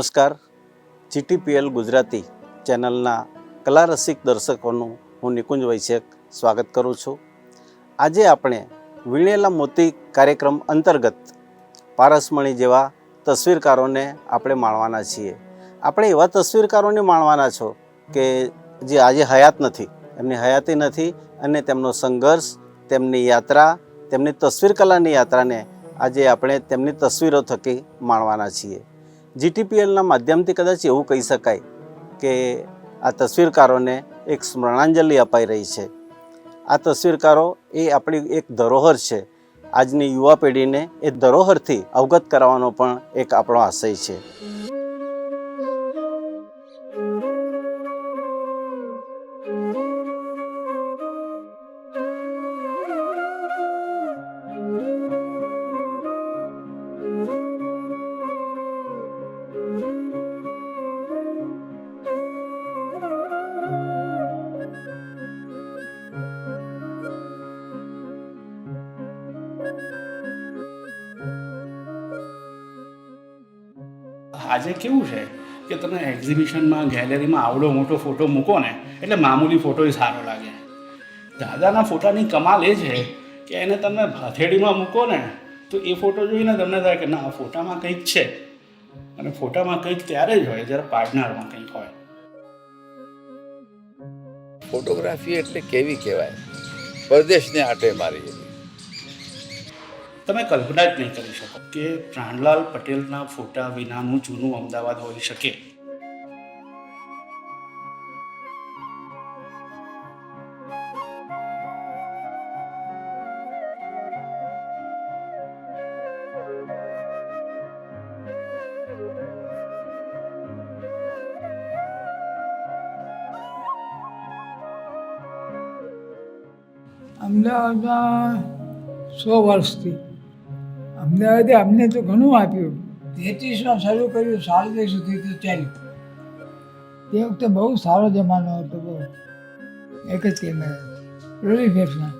નમસ્કાર. જીટીપીએલ ગુજરાતી ચેનલના કલા રસિક દર્શકોનું હું નિકુંજ વૈશ્યક સ્વાગત કરું છું. આજે આપણે વીણેલા મોતી કાર્યક્રમ અંતર્ગત પારસમણી જેવા તસવીરકારોને આપણે માણવાના છીએ. આપણે એવા તસવીરકારોને માણવાના છો કે જે આજે હયાત નથી. એમની હયાતી નથી અને તેમનો સંઘર્ષ, તેમની યાત્રા, તેમની તસવીર કલાની યાત્રાને આજે આપણે તેમની તસવીરો થકી માણવાના છીએ. જીટીપીએલના માધ્યમથી કદાચ એવું કહી શકાય કે આ તસવીરકારોને એક સ્મરણાંજલિ અપાઈ રહી છે. આ તસવીરકારો એ આપણી એક ધરોહર છે. આજની યુવા પેઢીને એ ધરોહરથી અવગત કરાવવાનો પણ એક આપણો આશય છે. આજે કેવું છે કે તમે એક્ઝિબિશનમાં, ગેલેરીમાં આવડો મોટો ફોટો મૂકો ને, એટલે મામૂલી ફોટો સારો લાગે. દાદાના ફોટાની કમાલ એ છે કે એને તમે હથેળીમાં મૂકો ને, તો એ ફોટો જોઈને તમને થાય કે ના ફોટામાં કંઈક છે. અને ફોટામાં કંઈક ત્યારે જ હોય, જ્યારે પાર્ટનરમાં કંઈક હોય. ફોટોગ્રાફી એટલે કેવી કહેવાય? પરદેશને આટે મારી એવી તમે કલ્પના જ નહીં કરી શકો કે પ્રાણલાલ પટેલના ફોટા વિનાનું જૂનું અમદાવાદ હોઈ શકે. અમદાવાદમાં સો વર્ષથી અમદાવાદે અમને તો ઘણું આપ્યું. તેત્રીસમાં શરૂ કર્યું સાડત્રીસ સુધી તો ચાલ્યું. તે વખતે બહુ સારો જમાનો હતો બહુ. એક જ કેમેરા રોલી ફેફના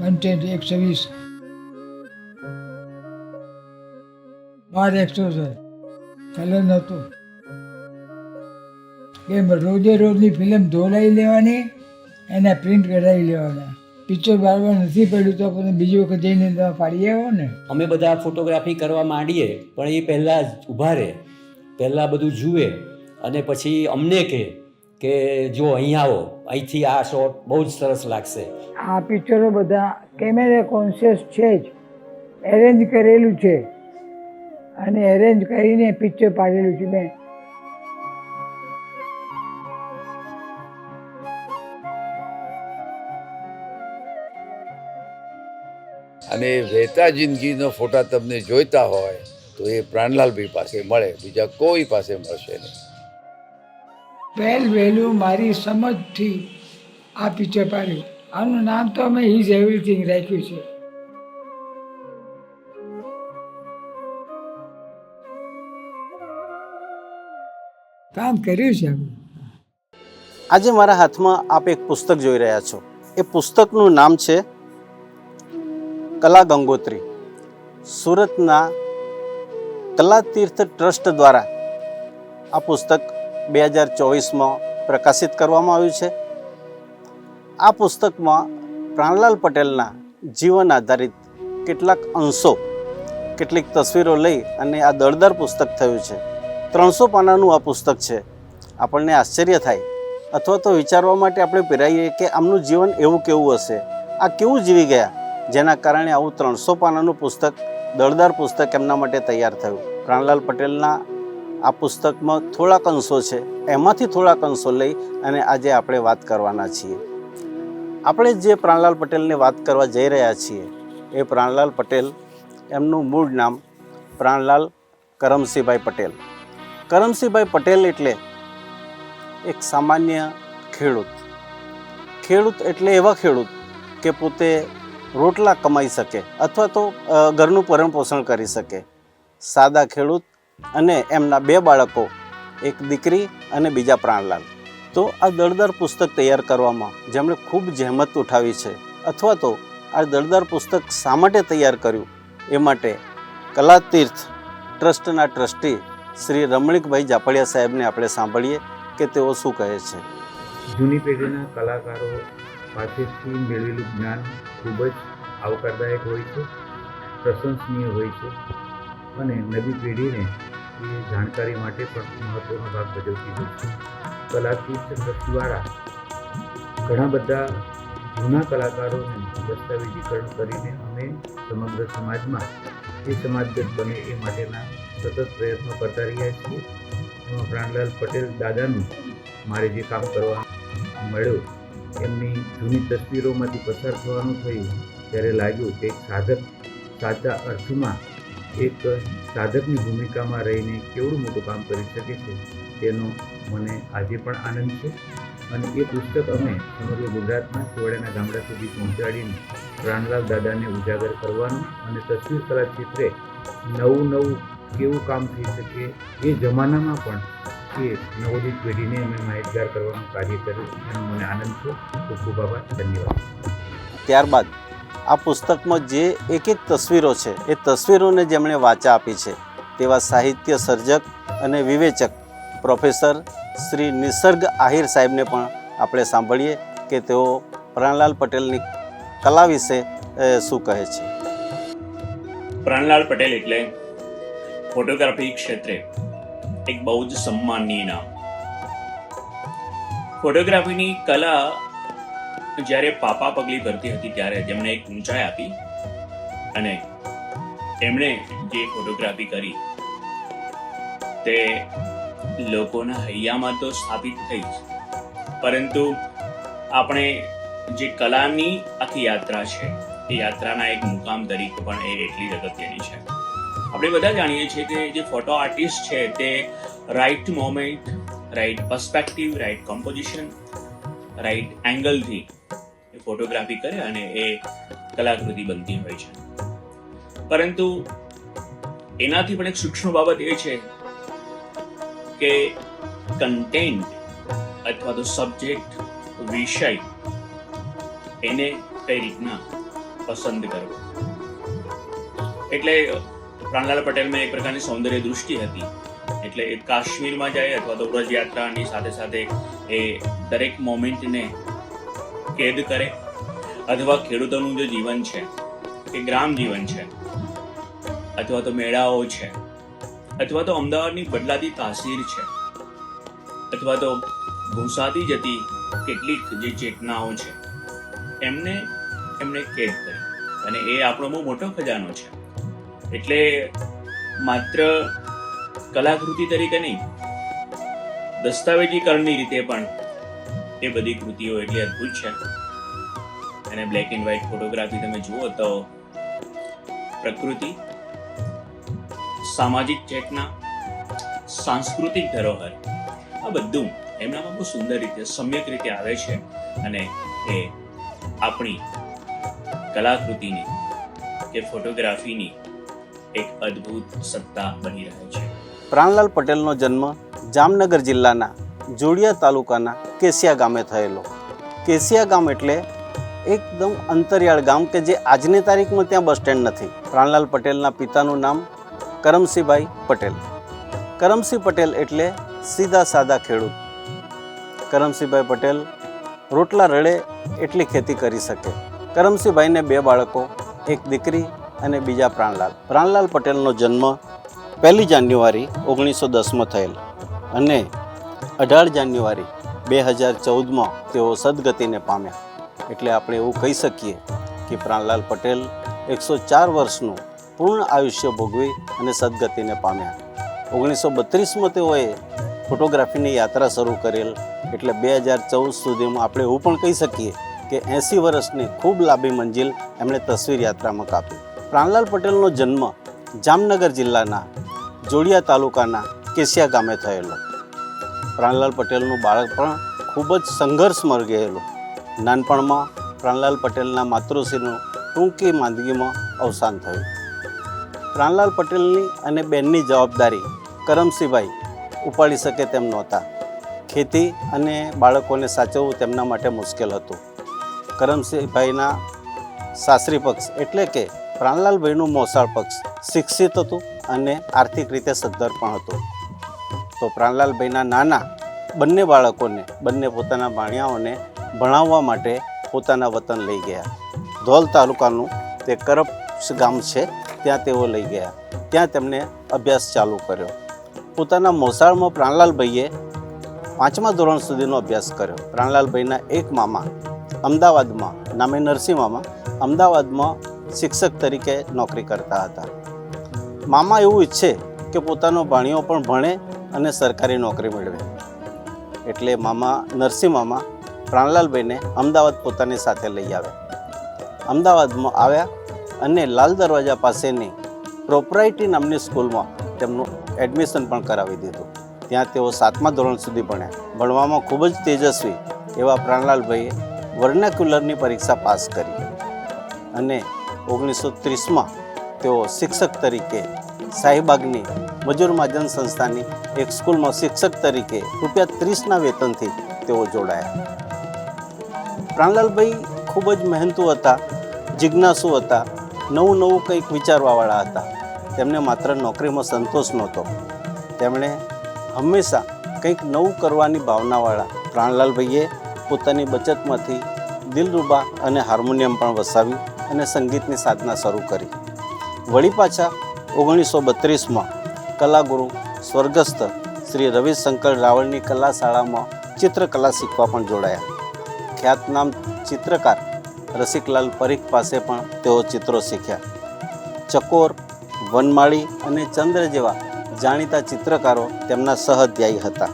વન ટ્વેન્ટી એકસો વીસ. બાર એક્સપોઝર કલર નહોતું. કેમ રોજે રોજની ફિલ્મ ધોલાઈ લેવાની એના પ્રિન્ટ કઢાવી લેવાના. પિક્ચર બારવાર નથી પડ્યું તો પણ બીજી વખત જઈને તમે પાડી આવો ને. અમે બધા ફોટોગ્રાફી કરવા માંડીએ પણ એ પહેલાં ઊભા રહે. પહેલાં બધું જુએ અને પછી અમને કહે કે જો અહીં આવો અહીંથી આ શોટ બહુ જ સરસ લાગશે. આ પિક્ચરો બધા કેમેરા કોન્શિયસ છે જ. એરેન્જ કરેલું છે. અને એરેન્જ કરીને પિક્ચર પાડેલું છે. મેં અને રહેતા જિંદગીનો ફોટા તમને જોઈતા હોય તો એ પ્રાણલાલભાઈ પાસે મળે બીજા કોઈ પાસે મળશે નહીં. પહેલ વહેલું મારી સમજથી આ પિક્ચર પાડ્યું આનું નામ તો અમે ઇઝ એવરીથિંગ રાખ્યું છે. કામ કર્યું છે આજે મારા હાથમાં આપ એક પુસ્તક જોઈ રહ્યા છો. એ પુસ્તકનું નામ છે કલા ગંગોત્રી સુરતના કલા તીર્થ ટ્રસ્ટ દ્વારા આ પુસ્તક બે હજાર ચોવીસમાં પ્રકાશિત કરવામાં આવ્યું છે. આ પુસ્તકમાં પ્રાણલાલ પટેલના જીવન આધારિત કેટલાક અંશો, કેટલીક તસવીરો લઈ અને આ દળદાર પુસ્તક થયું છે. ત્રણસો પાનાનું આ પુસ્તક છે. આપણને આશ્ચર્ય થાય અથવા તો વિચારવા માટે આપણે પ્રેરાઈએ કે આમનું જીવન એવું કેવું હશે? આ કેવું જીવી ગયા? જેના કારણે આવું ત્રણસો પાનાનું પુસ્તક, દળદાર પુસ્તક એમના માટે તૈયાર થયું. પ્રાણલાલ પટેલના આ પુસ્તકમાં થોડાક અંશો છે. એમાંથી થોડાક અંશો લઈ અને આજે આપણે વાત કરવાના છીએ. આપણે જે પ્રાણલાલ પટેલની વાત કરવા જઈ રહ્યા છીએ, એ પ્રાણલાલ પટેલ, એમનું મૂળ નામ પ્રાણલાલ કરમસિંહભાઈ પટેલ. કરમસિંહભાઈ પટેલ એટલે એક સામાન્ય ખેડૂત. ખેડૂત એટલે એવા ખેડૂત કે પોતે રોટલા કમાઈ શકે અથવા તો ઘરનું ભરણ પોષણ કરી શકે. સાદા ખેડૂત અને એમના બે બાળકો, એક દીકરી અને બીજા પ્રાણલાલ. તો આ દળદાર પુસ્તક તૈયાર કરવામાં જેમણે ખૂબ જહેમત ઉઠાવી છે અથવા તો આ દળદાર પુસ્તક શા માટે તૈયાર કર્યું? એ માટે કલાતીર્થ ટ્રસ્ટના ટ્રસ્ટી શ્રી રમણીકભાઈ જાપડિયા સાહેબને આપણે સાંભળીએ કે તેઓ શું કહે છે. જૂની પેઢીના કલાકારો પાસેથી મેળવેલું જ્ઞાન ખૂબ જ આવકારદાયક હોય છે, પ્રશંસનીય હોય છે અને નવી પેઢીને એ જાણકારી માટે પણ મહત્ત્વનો ભાગ ભજવતી હોય છે. ટ્રસ્ટ દ્વારા ઘણા બધા જૂના કલાકારોને દસ્તાવેજીકરણ કરીને અમે સમગ્ર સમાજમાં એ સમાજગત બને એ માટેના સતત પ્રયત્નો કરતા રહ્યા છીએ. એમાં પ્રાણલાલ પટેલ દાદાનું મારે જે કામ કરવા મળ્યું એમની જૂની તસવીરોમાંથી પસાર થવાનું થયું ત્યારે લાગ્યું કે એક સાધક સાચા અર્થમાં એક સાધકની ભૂમિકામાં રહીને કેવડું મોટું કામ કરી શકે છે, તેનો મને આજે પણ આનંદ છે. અને એ પુસ્તક અમે સમગ્ર ગુજરાતના છેવાડાના ગામડા સુધી પહોંચાડીને પ્રાણલાલ દાદાને ઉજાગર કરવાનું અને તસવીર કલા ક્ષેત્રે નવું નવું કેવું કામ થઈ શકે એ જમાનામાં પણ એ નવોદિત પેઢીને અમે માહિતગાર કરવાનું કાર્ય કર્યું એનો મને આનંદ છે. ખૂબ ખૂબ આભાર. ધન્યવાદ. ત્યારબાદ આ પુસ્તકમાં જે એક એક તસવીરો છે એ તસવીરોને જેમણે વાચા આપી છે તેવા સાહિત્ય સર્જક અને વિવેચક પ્રોફેસર શ્રી નિસર્ગ આહિર સાહેબને પણ આપણે સાંભળીએ કે તેઓ પ્રાણલાલ પટેલની કલા વિશે શું કહે છે? પ્રાણલાલ પટેલ એટલે ફોટોગ્રાફી ક્ષેત્રે એક બહુ જ સન્માનની નામ. ફોટોગ્રાફીની કલા જ્યારે પાપા પગલી કરતી હતી ત્યારે જેમણે એક ઊંચાઈ આપી અને એમણે જે ફોટોગ્રાફી કરી, તે લોકોના હૈયામાં તો સ્થાપિત થઈ જ. પરંતુ આપણે જે કલાની આખી યાત્રા છે, એ યાત્રાના એક મુકામ તરીકે પણ એ એટલી જ અગત્યની છે. આપણે બધા જાણીએ છીએ કે જે ફોટો આર્ટિસ્ટ છે તે right moment right perspective right composition right એંગલથી એ ફોટોગ્રાફી કરે અને એ કલાકૃતિ બનતી હોય છે. પરંતુ એનાથી પણ એક સૂક્ષ્મ બાબત એ છે કે કન્ટેન્ટ અથવા તો સબ્જેક્ટ વિષય એને કઈ રીતના પસંદ કરવો. એટલે પ્રાણલાલ પટેલમાં એક પ્રકારની સૌંદર્ય દૃષ્ટિ હતી. એટલે એ કાશ્મીરમાં જાય અથવા તો વ્રજ સાથે સાથે એ દરેક મોમેન્ટને કેદ કરે અથવા ખેડૂતોનું જે જીવન છે કે ગ્રામ જીવન છે, અથવા તો મેળાઓ છે, અથવા તો અમદાવાદની બદલાતી તાસીર છે, અથવા તો ભૂંસાતી જતી કેટલીક જે ચેતનાઓ છે, એમને એમને કેદ કરી. અને એ આપણો બહુ મોટો ખજાનો છે. એટલે માત્ર કલાકૃતિ તરીકે નહીં, દસ્તાવેજીકરણની રીતે પણ એ બધી કૃતિઓ એટલી અદ્ભુત છે. અને બ્લેક એન્ડ વ્હાઇટ ફોટોગ્રાફી તમે જુઓ તો પ્રકૃતિ, સામાજિક ચેતના, સાંસ્કૃતિક ધરોહર, આ બધું એમનામાં બહુ સુંદર રીતે, સમ્યક રીતે આવે છે અને એ આપણી કલાકૃતિની કે ફોટોગ્રાફીની એક અદ્ભુત સત્તા બની રહે છે. પ્રાણલાલ પટેલનો જન્મ જામનગર જિલ્લાના જોડિયા તાલુકાના કેસિયા ગામે થયેલો. કેસિયા ગામ એટલે એકદમ અંતરિયાળ ગામ કે જે આજની તારીખમાં ત્યાં બસ સ્ટેન્ડ નથી. પ્રાણલાલ પટેલના પિતાનું નામ કરમસિંહભાઈ પટેલ. કરમસિંહ પટેલ એટલે સીધા સાદા ખેડૂત. કરમસિંહભાઈ પટેલ રોટલા રડે એટલી ખેતી કરી શકે. કરમસિંહભાઈને બે બાળકો, એક દીકરી અને બીજા પ્રાણલાલ. પ્રાણલાલ પટેલનો જન્મ પહેલી જાન્યુઆરી ઓગણીસો દસમાં થયેલ અને અઢાર જાન્યુઆરી બે હજાર ચૌદમાં તેઓ સદગતિને પામ્યા. એટલે આપણે એવું કહી શકીએ કે પ્રાણલાલ પટેલ એકસો ચાર વર્ષનું પૂર્ણ આયુષ્ય ભોગવી અને સદગતિને પામ્યા. ઓગણીસો બત્રીસમાં તેઓએ ફોટોગ્રાફીની યાત્રા શરૂ કરેલ. એટલે બે હજાર ચૌદ સુધીમાં આપણે એવું પણ કહી શકીએ કે એંસી વર્ષની ખૂબ લાંબી મંજિલ એમણે તસવીર યાત્રામાં કાપી. પ્રાણલાલ પટેલનો જન્મ જામનગર જિલ્લાના જોડિયા તાલુકાના કેસિયા ગામે થયેલો. પ્રાણલાલ પટેલનું બાળકપણ ખૂબ જ સંઘર્ષમાં ગયેલું. નાનપણમાં પ્રાણલાલ પટેલના માતૃશ્રીનું ટૂંકી માંદગીમાં અવસાન થયું. પ્રાણલાલ પટેલની અને બેનની જવાબદારી કરમસિંહભાઈ ઉપાડી શકે તેમ નહોતા. ખેતી અને બાળકોને સાચવવું તેમના માટે મુશ્કેલ હતું. કરમસિંહભાઈના સાસરી પક્ષ એટલે કે પ્રાણલાલભાઈનું મોસાળ પક્ષ શિક્ષિત હતું અને આર્થિક રીતે સદ્ધર પણ હતું. તો પ્રાણલાલભાઈના નાના બંને બાળકોને, બંને પોતાના ભાણિયાઓને ભણાવવા માટે પોતાના વતન લઈ ગયા. ધોલ તાલુકાનું તે કરપ્સ ગામ છે, ત્યાં તેઓ લઈ ગયા. ત્યાં તેમણે અભ્યાસ ચાલુ કર્યો. પોતાના મોસાળમાં પ્રાણલાલભાઈએ પાંચમા ધોરણ સુધીનો અભ્યાસ કર્યો. પ્રાણલાલભાઈના એક મામા, અમદાવાદમાં, નામે નરસિંહ મામા, અમદાવાદમાં શિક્ષક તરીકે નોકરી કરતા હતા. મામા એવું ઈચ્છે કે પોતાનો ભાણિયો પણ ભણે અને સરકારી નોકરી મેળવે. એટલે મામા, નરસિંહ મામા પ્રાણલાલભાઈને અમદાવાદ પોતાની સાથે લઈ આવ્યા. અમદાવાદમાં આવ્યા અને લાલ દરવાજા પાસેની પ્રોપરાઇટી નામની સ્કૂલમાં તેમનું એડમિશન પણ કરાવી દીધું. ત્યાં તેઓ સાતમા ધોરણ સુધી ભણ્યા. ભણવામાં ખૂબ જ તેજસ્વી એવા પ્રાણલાલભાઈએ વર્નાક્યુલરની પરીક્ષા પાસ કરી. અને ઓગણીસો ત્રીસમાં તેઓ શિક્ષક તરીકે શાહીબાગની મજૂર મહાજન સંસ્થાની એક સ્કૂલમાં શિક્ષક તરીકે રૂપિયા ત્રીસના વેતનથી તેઓ જોડાયા. પ્રાણલાલભાઈ ખૂબ જ મહેનતુ હતા, જિજ્ઞાસુ હતા, નવું નવું કંઈક વિચારવાવાળા હતા. તેમને માત્ર નોકરીમાં સંતોષ નહોતો. તેમણે હંમેશા કંઈક નવું કરવાની ભાવનાવાળા પ્રાણલાલભાઈએ પોતાની બચતમાંથી દિલરૂબા અને હાર્મોનિયમ પણ વસાવ્યું. અને સંગીતની સાધના શરૂ કરી. વળી પાછા ઓગણીસો બત્રીસમાં કલાગુરુ સ્વર્ગસ્થ શ્રી રવિશંકર રાવળની કલા શાળામાં ચિત્રકલા શીખવા પણ જોડાયા. ખ્યાતનામ ચિત્રકાર રસિકલાલ પરીખ પાસે પણ તેઓ ચિત્રો શીખ્યા. ચકોર, વનમાળી અને ચંદ્ર જેવા જાણીતા ચિત્રકારો તેમના સહધ્યાયી હતા.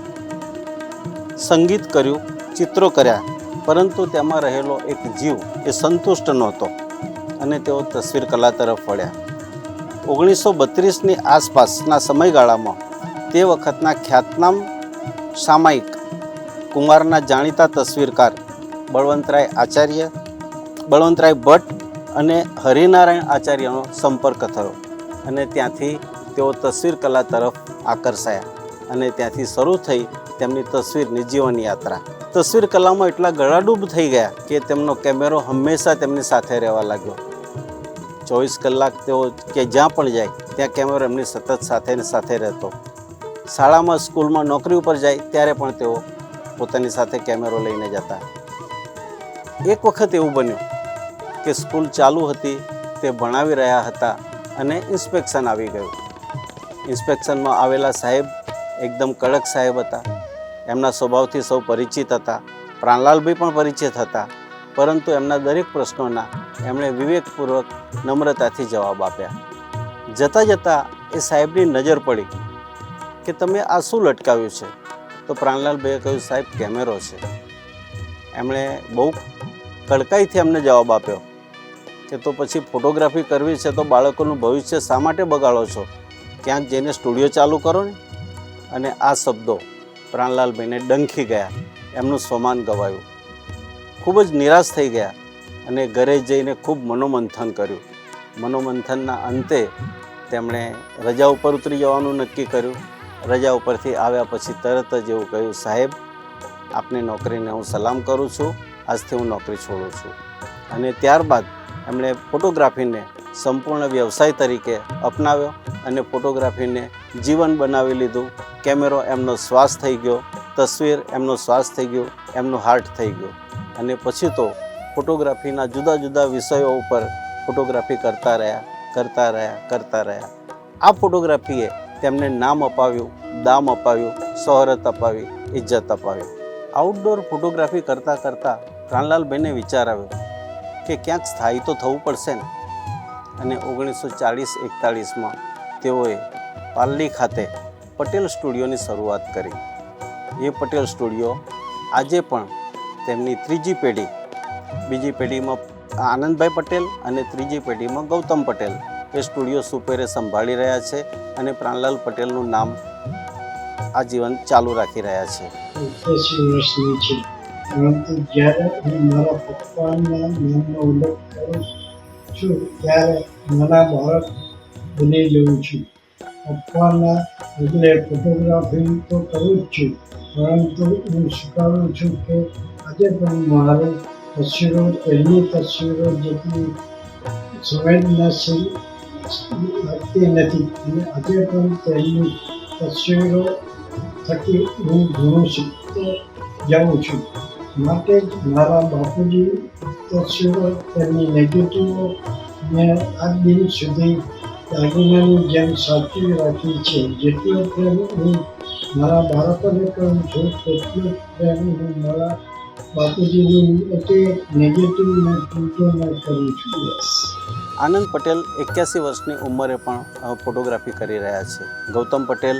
સંગીત કર્યું, ચિત્રો કર્યા, પરંતુ તેમાં રહેલો એક જીવ એ સંતુષ્ટ નહોતો. અને તેઓ તસવીર કલા તરફ વળ્યા. ઓગણીસો બત્રીસની આસપાસના સમયગાળામાં તે વખતના ખ્યાતનામ સામાયિક કુમારના જાણીતા તસવીરકાર બળવંતરાય આચાર્ય, બળવંતરાય ભટ્ટ અને હરિનારાયણ આચાર્યનો સંપર્ક થયો અને ત્યાંથી તેઓ તસવીર કલા તરફ આકર્ષાયા અને ત્યાંથી શરૂ થઈ તેમની તસવીરની જીવન યાત્રા તસવીર કલામાં એટલા ગળાડૂબ થઈ ગયા કે તેમનો કેમેરો હંમેશા તેમની સાથે રહેવા લાગ્યો. ચોવીસ કલાક તેઓ કે જ્યાં પણ જાય, ત્યાં કેમેરો એમની સતત સાથે ને સાથે રહેતો. શાળામાં, સ્કૂલમાં નોકરી ઉપર જાય, ત્યારે પણ તેઓ પોતાની સાથે કેમેરો લઈને જતા. એક વખત એવું બન્યું કે સ્કૂલ ચાલુ હતી, તે ભણાવી રહ્યા હતા અને ઇન્સ્પેક્શન આવી ગયું. ઇન્સ્પેક્શનમાં આવેલા સાહેબ એકદમ કડક સાહેબ હતા. એમના સ્વભાવથી સૌ પરિચિત હતા. પ્રાણલાલભાઈ પણ પરિચિત હતા. પરંતુ એમના દરેક પ્રશ્નોના એમણે વિવેકપૂર્વક નમ્રતાથી જવાબ આપ્યા. જતાં જતાં એ સાહેબની નજર પડી કે તમે આ શું લટકાવ્યું છે? તો પ્રાણલાલભાઈએ કહ્યું, સાહેબ, કેમેરો છે. એમણે બહુ કડકાઈથી એમને જવાબ આપ્યો કે, તો પછી ફોટોગ્રાફી કરવી છે તો બાળકોનું ભવિષ્ય શા માટે બગાડો છો? ક્યાંક જઈને સ્ટુડિયો ચાલુ કરો ને? અને આ શબ્દો પ્રાણલાલભાઈને ડંખી ગયા. એમનું સ્વમાન ગવાયું. ખૂબ જ નિરાશ થઈ ગયા અને ઘરે જઈને ખૂબ મનોમંથન કર્યું. મનોમંથનના અંતે તેમણે રજા ઉપર ઉતરી જવાનું નક્કી કર્યું. રજા ઉપરથી આવ્યા પછી તરત જ એવું કહ્યું, સાહેબ, આપની નોકરીને હું સલામ કરું છું. આજથી હું નોકરી છોડું છું. અને ત્યારબાદ એમણે ફોટોગ્રાફીને સંપૂર્ણ વ્યવસાય તરીકે અપનાવ્યો અને ફોટોગ્રાફીને જીવન બનાવી લીધું. કેમેરો એમનો શ્વાસ થઈ ગયો, તસવીર એમનો શ્વાસ થઈ ગયો, એમનું હાર્ટ થઈ ગયું. અને પછી તો ફોટોગ્રાફીના જુદા જુદા વિષયો ઉપર ફોટોગ્રાફી કરતા રહ્યા કરતા રહ્યા કરતા રહ્યા. આ ફોટોગ્રાફીએ તેમને નામ અપાવ્યું, દામ અપાવ્યું, શોહરત અપાવી, ઇજ્જત અપાવી. આઉટડોર ફોટોગ્રાફી કરતાં કરતાં પ્રાણલાલભાઈને વિચાર આવ્યો કે ક્યાંક સ્થાયી તો થવું પડશે ને? અને ઓગણીસો ચાળીસ એકતાળીસમાં તેઓએ પાલડી ખાતે પટેલ સ્ટુડિયોની શરૂઆત કરી. એ પટેલ સ્ટુડિયો આજે પણ તેમની ત્રીજી પેઢી. બીજી પેઢીમાં આનંદભાઈ પટેલ અને ત્રીજી પેઢીમાં ગૌતમ પટેલ. એ સ્ટુડિયો સુપેરે સંભાળી રહ્યા છે અને પ્રાણલાલ પટેલનું નામ આજીવન ચાલુ રાખી રહ્યા છે. પપ્પાના ફોટોગ્રાફી તો કરું જ છું, પરંતુ હું સ્વીકારું છું કે આજે પણ મારી તસવીરો પહેલી તસવીરો જેટલી સંવેદનાશીલ લાગતી નથી. અને આજે પણ તેમની તસવીરો થકી હું ઘણું શીખતો જાઉં છું. માટે જ મારા બાપુજી તસવીરો તેમની નેગેટિવો મેં આજ દિન સુધી દાગીનાની જેમ સાચવી રાખી છે. જેટલો પ્રેમ હું મારા બાળકોને પણ છું તેટલો પ્રેમ હું મારા આનંદ પટેલ એક્યાસી વર્ષની ઉંમરે પણ ફોટોગ્રાફી કરી રહ્યા છે. ગૌતમ પટેલ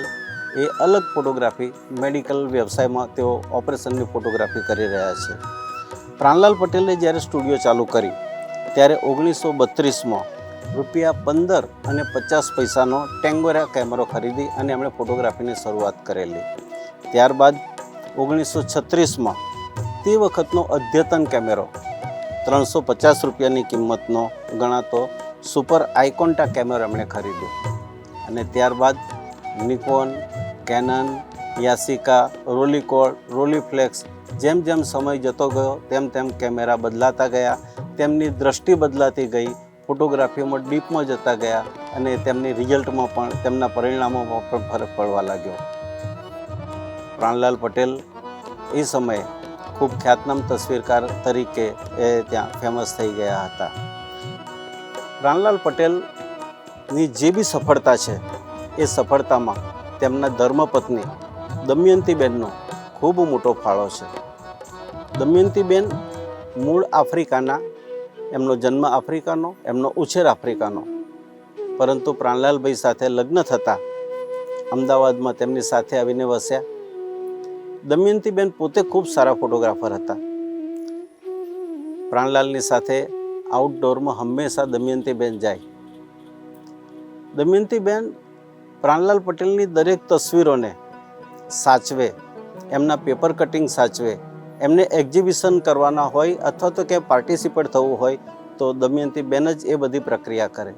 એ અલગ ફોટોગ્રાફી મેડિકલ વ્યવસાયમાં તેઓ ઓપરેશનની ફોટોગ્રાફી કરી રહ્યા છે. પ્રાણલાલ પટેલે જ્યારે સ્ટુડિયો ચાલુ કરી, ત્યારે ઓગણીસો બત્રીસમાં રૂપિયા પંદર અને પચાસ પૈસાનો ટેંગોરા કેમેરો ખરીદી અને એમણે ફોટોગ્રાફીની શરૂઆત કરેલી. ત્યારબાદ ઓગણીસો છત્રીસમાં તે વખતનો અદ્યતન કેમેરો. ત્રણસો પચાસ રૂપિયાની કિંમતનો ગણાતો સુપર આઇકોન્ટા કેમેરો એમણે ખરીદ્યો. અને ત્યારબાદ નિકોન, કેનન, યાસિકા રોલિકોડ રોલીફ્લેક્સ જેમ જેમ સમય જતો ગયો તેમ તેમ કેમેરા બદલાતા ગયા, તેમની દ્રષ્ટિ બદલાતી ગઈ, ફોટોગ્રાફીમાં ડીપમાં જતા ગયા અને તેમની રિઝલ્ટમાં પણ તેમના પરિણામોમાં પણ ફરક પડવા લાગ્યો. પ્રાણલાલ પટેલ, એ સમયે ખૂબ ખ્યાતનામ તસવીરકાર તરીકે એ ત્યાં ફેમસ થઈ ગયા હતા. પ્રાણલાલ પટેલની જે બી સફળતા છે, એ સફળતામાં તેમના ધર્મપત્ની દમયંતીબેનનો ખૂબ મોટો ફાળો છે. દમયંતીબેન મૂળ આફ્રિકાના, એમનો જન્મ આફ્રિકાનો, એમનો ઉછેર આફ્રિકાનો. પરંતુ પ્રાણલાલભાઈ સાથે લગ્ન થતાં અમદાવાદમાં તેમની સાથે આવીને વસ્યા. દમયંતીબેન પોતે ખૂબ સારા ફોટોગ્રાફર હતા. પ્રાણલાલની સાથે આઉટડોરમાં હંમેશા દમયંતીબેન જાય. દમયંતીબેન પ્રાણલાલ પટેલની દરેક તસવીરોને સાચવે, એમના પેપર કટિંગ સાચવે, એમને એક્ઝિબિશન કરવાના હોય અથવા તો ક્યાંય પાર્ટિસિપેટ થવું હોય તો દમયંતીબેન જ એ બધી પ્રક્રિયા કરે.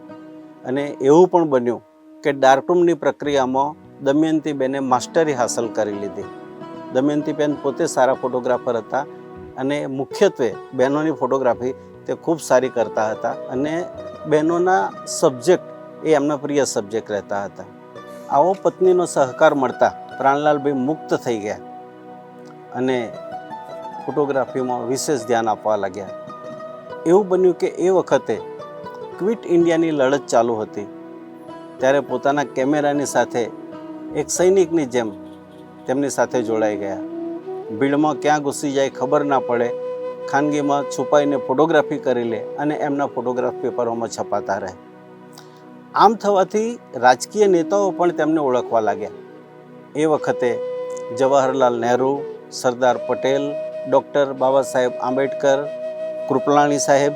અને એવું પણ બન્યું કે ડાર્કરૂમની પ્રક્રિયામાં દમયંતીબેને માસ્ટરી હાંસલ કરી લીધી. દમયંતીબેન પોતે સારા ફોટોગ્રાફર હતા અને મુખ્યત્વે બહેનોની ફોટોગ્રાફી તે ખૂબ સારી કરતા હતા અને બહેનોના સબ્જેક્ટ એ એમના પ્રિય સબ્જેક્ટ રહેતા હતા. આવો પત્નીનો સહકાર મળતા પ્રાણલાલભાઈ મુક્ત થઈ ગયા અને ફોટોગ્રાફીમાં વિશેષ ધ્યાન આપવા લાગ્યા. એવું બન્યું કે એ વખતે ક્વિટ ઇન્ડિયાની લડત ચાલુ હતી. ત્યારે પોતાના કેમેરાની સાથે એક સૈનિકની જેમ તેમની સાથે જોડાઈ ગયા. ભીડમાં ક્યાં ઘૂસી જાય ખબર ના પડે. ખાનગીમાં છુપાઈને ફોટોગ્રાફી કરી લે અને એમના ફોટોગ્રાફ પેપરોમાં છપાતા રહે. આમ થવાથી રાજકીય નેતાઓ પણ તેમને ઓળખવા લાગ્યા. એ વખતે જવાહરલાલ નહેરુ, સરદાર પટેલ, ડૉક્ટર બાબા સાહેબ આંબેડકર, કૃપલાણી સાહેબ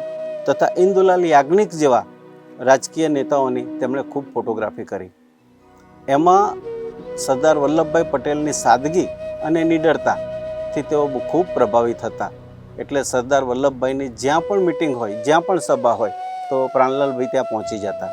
તથા ઇન્દુલાલ યાજ્ઞિક જેવા રાજકીય નેતાઓની તેમણે ખૂબ ફોટોગ્રાફી કરી. એમાં સરદાર વલ્લભભાઈ પટેલની સાદગી અને નિડરતાથી તેઓ ખૂબ પ્રભાવિત હતા. એટલે સરદાર વલ્લભભાઈની જ્યાં પણ મિટિંગ હોય, જ્યાં પણ સભા હોય, તો પ્રાણલાલભાઈ ત્યાં પહોંચી જતા.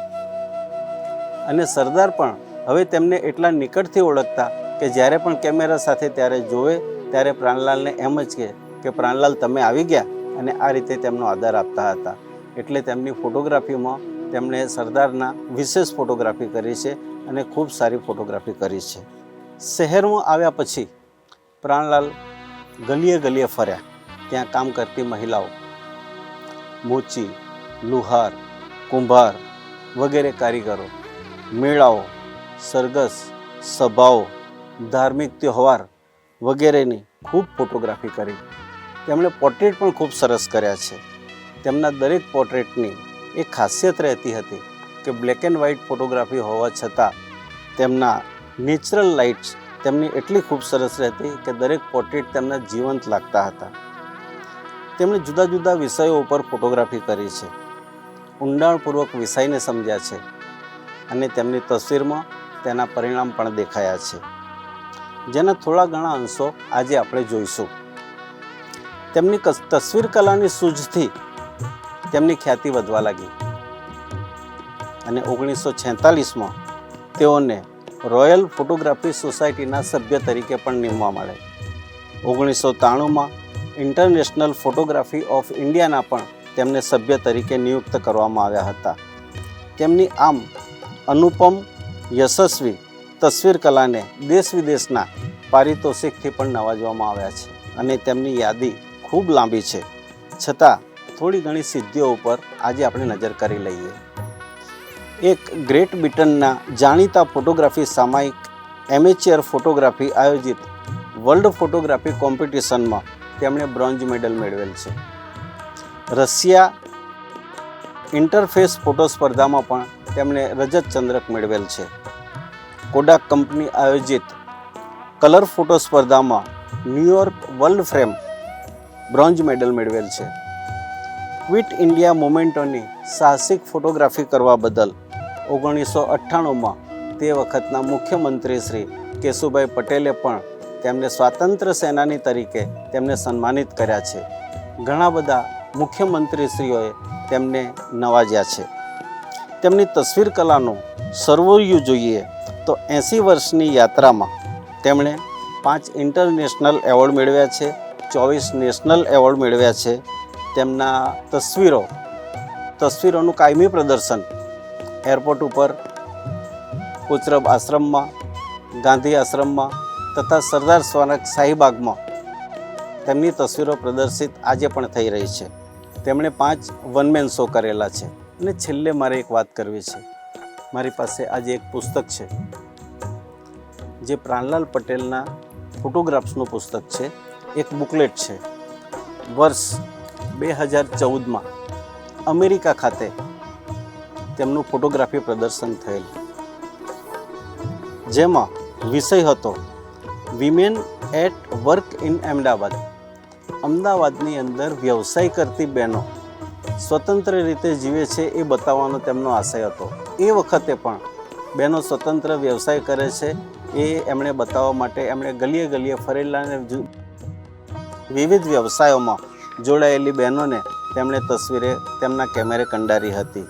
અને સરદાર પણ હવે તેમને એટલા નિકટથી ઓળખતા કે જ્યારે પણ કેમેરા સાથે ત્યારે જોવે, ત્યારે પ્રાણલાલને એમ જ કહે કે, પ્રાણલાલ, તમે આવી ગયા? અને આ રીતે તેમનો આદર આપતા હતા. એટલે તેમની ફોટોગ્રાફીમાં તેમણે સરદારના વિશેષ ફોટોગ્રાફી કરી છે. અને ખૂબ સારી ફોટોગ્રાફી કરી છે. શહેરમાં આવ્યા પછી પ્રાણલાલ ગલીએ ગલીએ ફર્યા. ત્યાં કામ કરતી મહિલાઓ મોચી, લુહાર, કુંભાર વગેરે કારીગરો, મેળાઓ, સરઘસ, સભાઓ, ધાર્મિક તહેવાર વગેરેની ખૂબ ફોટોગ્રાફી કરી. તેમણે પોર્ટ્રેટ પણ ખૂબ સરસ કર્યા છે. તેમના દરેક પોર્ટ્રેટની એક ખાસિયત રહેતી હતી કે બ્લેક એન્ડ વ્હાઇટ ફોટોગ્રાફી હોવા છતાં તેમના નેચરલ લાઇટ્સ તેમની એટલી ખૂબ સરસ રહેતી કે દરેક પોર્ટ્રેટ તેમના જીવંત લાગતા હતા. તેમણે જુદા જુદા વિષયો ઉપર ફોટોગ્રાફી કરી છે. ઊંડાણપૂર્વક વિષયને સમજ્યા છે અને તેમની તસવીરમાં તેના પરિણામ પણ દેખાયા છે. જેના થોડા ઘણા અંશો આજે આપણે જોઈશું. તેમની તસવીર કલાની સૂઝથી તેમની ખ્યાતિ વધવા લાગી. અને ઓગણીસો છેતાલીસમાં તેઓને રોયલ ફોટોગ્રાફી સોસાયટીના સભ્ય તરીકે પણ નીમવા મળે. ઓગણીસો ત્રાણુંમાં ઇન્ટરનેશનલ ફોટોગ્રાફી ઓફ ઇન્ડિયાના પણ તેમને સભ્ય તરીકે નિયુક્ત કરવામાં આવ્યા હતા. તેમની આમ અનુપમ, યશસ્વી તસવીર કલાને દેશ વિદેશના પારિતોષિકથી પણ નવાજવામાં આવ્યા છે અને તેમની યાદી ખૂબ લાંબી છે. છતાં થોડી ઘણી સિદ્ધિઓ ઉપર આજે આપણે નજર કરી લઈએ. એક ગ્રેટ બ્રિટનના જાણીતા ફોટોગ્રાફી સામાયિક એમેચ્યોર ફોટોગ્રાફી આયોજિત વર્લ્ડ ફોટોગ્રાફી કોમ્પિટિશનમાં તેમણે બ્રોન્ઝ મેડલ મેળવેલ છે. રશિયા ઇન્ટરફેસ ફોટો સ્પર્ધામાં પણ તેમણે રજત ચંદ્રક મેળવેલ છે. કોડાક કંપની આયોજિત કલર ફોટો સ્પર્ધામાં New York world frame bronze medal મેળવેલ છે. ક્વિટ ઇન્ડિયા મોમેન્ટોની સાહસિક ફોટોગ્રાફી કરવા બદલ ઓગણીસો અઠ્ઠાણુંમાં તે વખતના મુખ્યમંત્રી શ્રી કેશુભાઈ પટેલે પણ તેમને સ્વાતંત્ર્ય સેનાની તરીકે તેમને સન્માનિત કર્યા છે. ઘણા બધા મુખ્યમંત્રીશ્રીઓએ તેમને નવાજ્યા છે. તેમની તસવીર કલાનું સર્વોયું જોઈએ તો એંસી વર્ષની યાત્રામાં તેમણે પાંચ ઇન્ટરનેશનલ એવોર્ડ મેળવ્યા છે, ચોવીસ નેશનલ એવોર્ડ મેળવ્યા છે. તેમના તસવીરો, તસવીરોનું કાયમી પ્રદર્શન એરપોર્ટ ઉપર કોચરબ આશ્રમમાં, ગાંધી આશ્રમમાં તથા સરદાર સ્મારક શાહીબાગમાં તેમની તસવીરો પ્રદર્શિત આજે પણ થઈ રહી છે. તેમણે પાંચ વનમેન શો કરેલા છે. અને છેલ્લે મારે એક વાત કરવી છે. મારી પાસે આજે એક પુસ્તક છે. જે પ્રાણલાલ પટેલના ફોટોગ્રાફ્સનું પુસ્તક છે. એક બુકલેટ છે. વર્ષ બે હજાર ચૌદમાં અમેરિકા ખાતે તેમનું ફોટોગ્રાફી પ્રદર્શન થયેલ. જેમાં વિષય હતો women at work in Ahmedabad અમદાવાદની અંદર વ્યવસાય કરતી બહેનો સ્વતંત્ર રીતે જીવે છે એ બતાવવાનો તેમનો આશય હતો. એ વખતે પણ બહેનો સ્વતંત્ર વ્યવસાય કરે છે એ એમણે બતાવવા માટે એમણે ગલીએ ગલીએ ફરેલા અને વિવિધ વ્યવસાયોમાં જોડાયેલી બહેનોને તેમણે તસવીરે તેમના કેમેરે કંડારી હતી.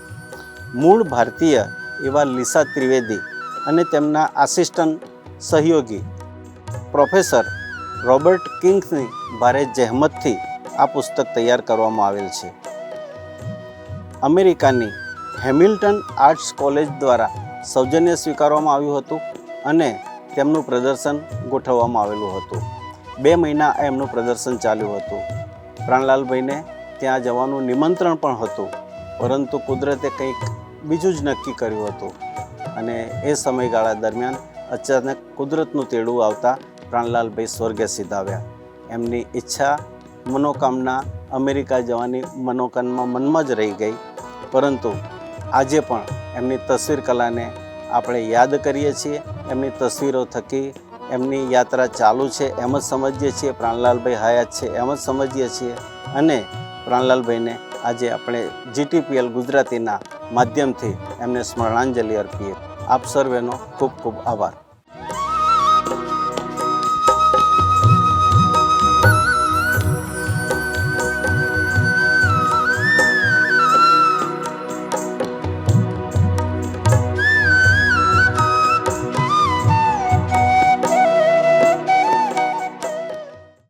મૂળ ભારતીય એવા લીસા ત્રિવેદી અને તેમના આસિસ્ટન્ટ સહયોગી પ્રોફેસર રોબર્ટ કિંગ્સની ભારે જહેમતથી આ પુસ્તક તૈયાર કરવામાં આવેલ છે. અમેરિકાની હેમિલ્ટન આર્ટ્સ કોલેજ દ્વારા સૌજન્ય સ્વીકારવામાં આવ્યું હતું અને તેમનું પ્રદર્શન ગોઠવવામાં આવેલું હતું. બે મહિના એમનું પ્રદર્શન ચાલ્યું હતું. પ્રાણલાલભાઈને ત્યાં જવાનું નિમંત્રણ પણ હતું. પરંતુ કુદરતે કંઈક બીજું જ નક્કી કર્યું હતું. અને એ સમયગાળા દરમિયાન અચાનક કુદરતનું તેડું આવતા પ્રાણલાલભાઈ સ્વર્ગે સીધાવ્યા એમની ઈચ્છા, મનોકામના અમેરિકા જવાની મનોકામના મનમાં જ રહી ગઈ. પરંતુ આજે પણ એમની તસવીર કલાને આપણે યાદ કરીએ છીએ. એમની તસવીરો થકી એમની યાત્રા ચાલુ છે એમ જ સમજીએ છીએ. પ્રાણલાલભાઈ હયાત છે એમ જ સમજીએ છીએ. અને પ્રાણલાલભાઈને આજે આપણે જીટીપીએલ ગુજરાતીના માધ્યમથી એમને સ્મરણાંજલિ અર્પીએ. આપ સર્વેનો ખૂબ ખૂબ આભાર.